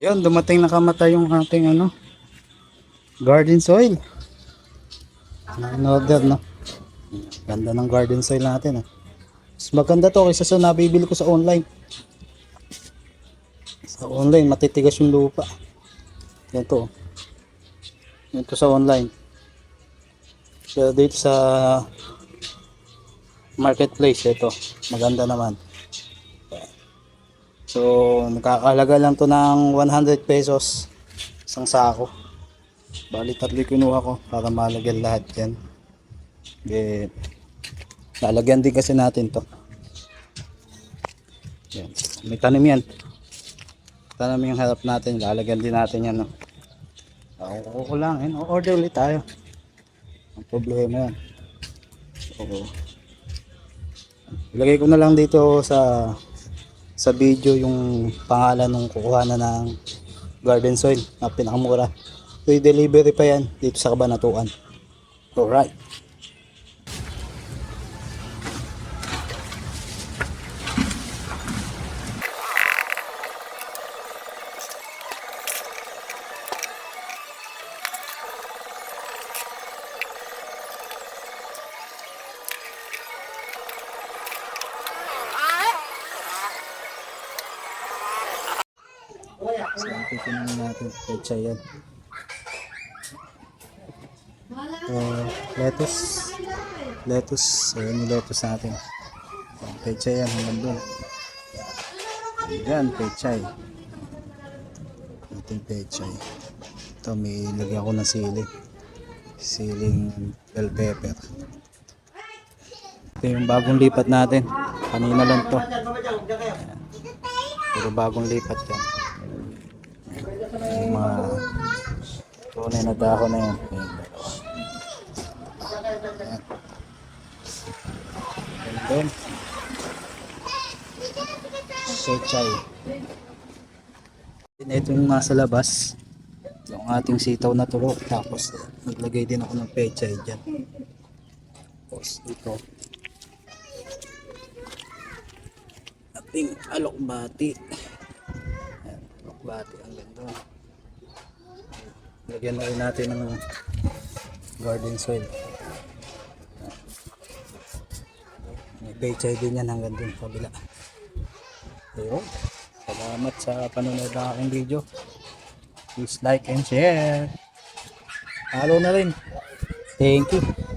Yun, dumating na kamatay yung ating ano, garden soil. In order, no? Ganda ng garden soil natin, ah. Mas maganda to kaysa sa nabibili ko sa online. Sa online, matitigas yung lupa. Yan to. Yan to sa online. Pero dito sa marketplace, ito. Maganda naman. So, nakakalaga lang to ng 100 pesos. Isang sako. Bali, tatlo kinuha ko para malagyan lahat yan. Eh, lalagyan din kasi natin to. Yan. May tanim yan. Tanim yung harap natin. Lalagyan din natin yan. No? Ako ko lang. Yan. Order ulit tayo. Ang problema yan. Oo. Ilagay ko na lang dito sa sa video yung pangalan ng kukuha na ng garden soil na pinakamura. Free delivery pa yan dito sa Kabanatuan. Alright. So, titignan natin. Pecha yan. Uh, lettuce. Lettuce. Ayan yung lettuce natin. Pecha yan hanggang doon. Ayan, pechay. Ating pechay. Ito, may lagyan ko ng sili. Siling bell pepper. Ito yung bagong lipat natin. Kanina lang to. Ayan. Pero bagong lipat yan. Yung mga tunay na dahon na yan. Ayan. Ayan. And then, sechay. And ito yung nasa labas. Yung ating sitaw na tulo. Tapos, naglagay din ako ng pechay dyan. Tapos, ito. Ating alokbati. Ayan, alokbati. Ang ganda. Lagyan na rin natin ng garden soil. May pechay din yan hanggang dun kabila. Ayun. Salamat sa panonood ng aking video. Please like and share. Follow na rin. Thank you.